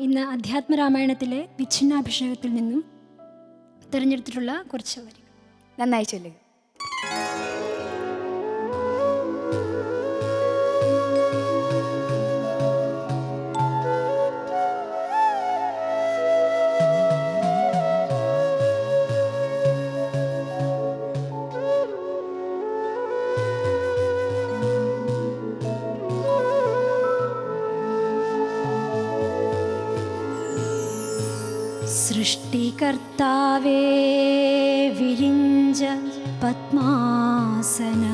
ഇന്ന് അധ്യാത്മരാമായണത്തിലെ വിച്ഛിന്നാഭിഷേകത്തിൽ നിന്നും തിരഞ്ഞെടുത്തിട്ടുള്ള കുറച്ച് വരികൾ. നന്നായി ചൊല്ലുക സൃഷ്ടികർത്താവേ വിരിഞ്ച പത്മാസന.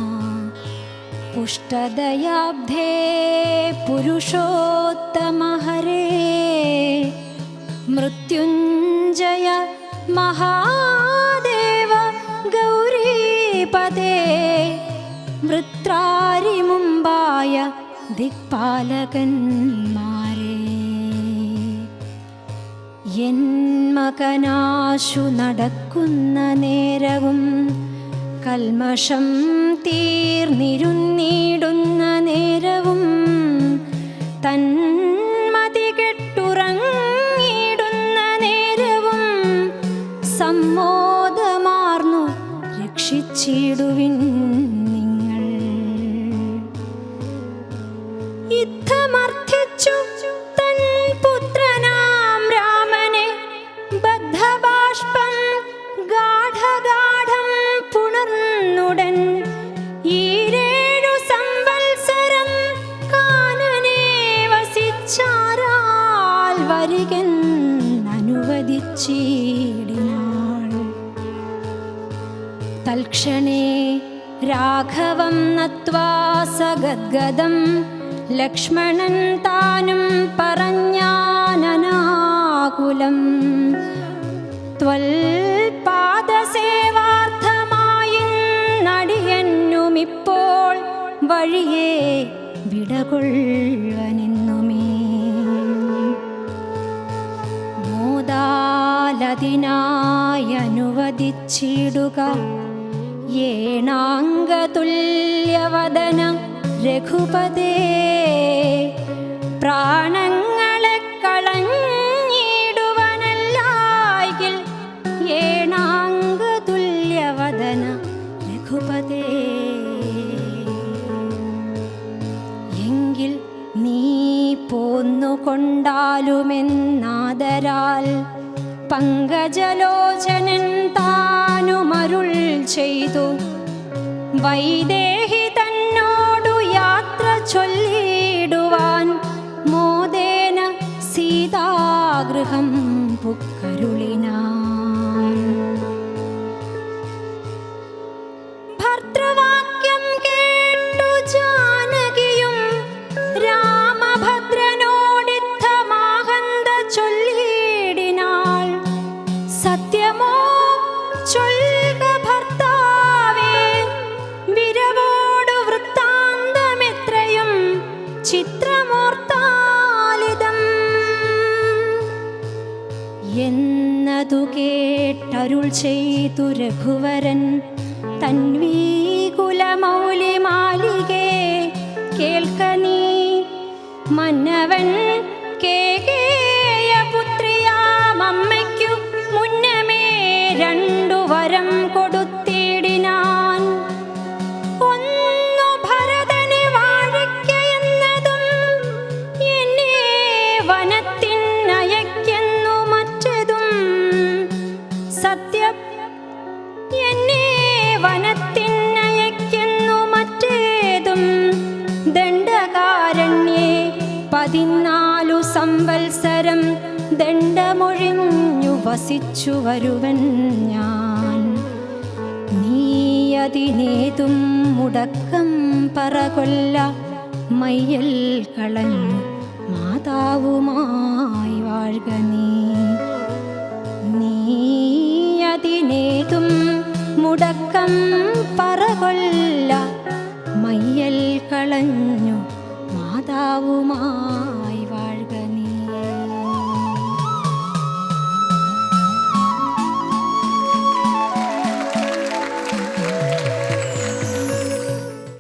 പുഷ്ടദയാബ്ധേ പുരുഷോത്തമഹരേ മൃത്യുഞ്ജയ മഹാദേവ ഗൗരീപദേ വൃത്രാരിമുമ്പായ ദിക്പാലകന്മാരേ. എൻ മകനാശു നടക്കുന്ന നേരവും കൽമഷം തീർന്നിരുന്നിടുന്ന നേരവും തന്മതി കെട്ടുറങ്ങിടുന്ന നേരവും സമ്മോദമാർന്നു രക്ഷിച്ചിടുവിൻ നിങ്ങൾ. യുദ്ധമർത്ഥിച്ചു വരികൻ അനുവദിച്ചിടിനാൾ. തൽക്ഷണേ രാഘവം നത്വാ സഗദ്ഗദം. ലക്ഷ്മണൻ താനും പറഞ്ഞാനനാകുലം. ത്വൽപാദസേവാർത്ഥമായി നടിയന്നുമിപ്പോൾ വഴിയെ വിടകൊള്ളുവനെന്നുമേ മോദാലതിനായി അനുവദിച്ചിടുക ഏണാംഗതുല്യവദന രഘുപതേ. പ്രാണങ്ങളെ കളഞ്ഞിടുവനല്ലായിൽ ഏണാംഗതുല്യവദന രഘുപതേ. എങ്കിൽ നീ പോന്നുകൊണ്ടാലുമെന്നാദരാൽ പങ്കജലോചനൻ താനുമരുൾ ചെയ്തു. വൈദേഹി തന്നോടു യാത്ര ചൊല്ലിടുവാൻ മോദേന സീതാഗൃഹം പുക്കരുളിനാൻ എന്നതു കേട്ടരുൾ ചെയ്തു രഘുവരൻ. തൻവീകുലമൗലി മാലികേ കേൾക്ക നീ. മന്നവൻ കേകേയ പുത്രിയാമമ്മയ്ക്കു മുന്നമേ രണ്ടു വരം കൊടുത്തിടിനാൻ ഒന്നു ഭരതനെ വാഴിക്കയെന്നതും എന്നെ വനത്തിനയക്കുന്നു പതിനാലു സംവത്സരം ദണ്ഡമൊഴിഞ്ഞു വസിച്ചു വരുവൻ ഞാൻ. നീയതിനേതും മുടക്കം പറകൊല്ല. മയ്യൽ കളഞ്ഞു മാതാവുമായി വാഴ്ക നീ. നീയതിനേതും മുടക്കം പറകൊല്ല മയ്യൽ കളഞ്ഞു നീ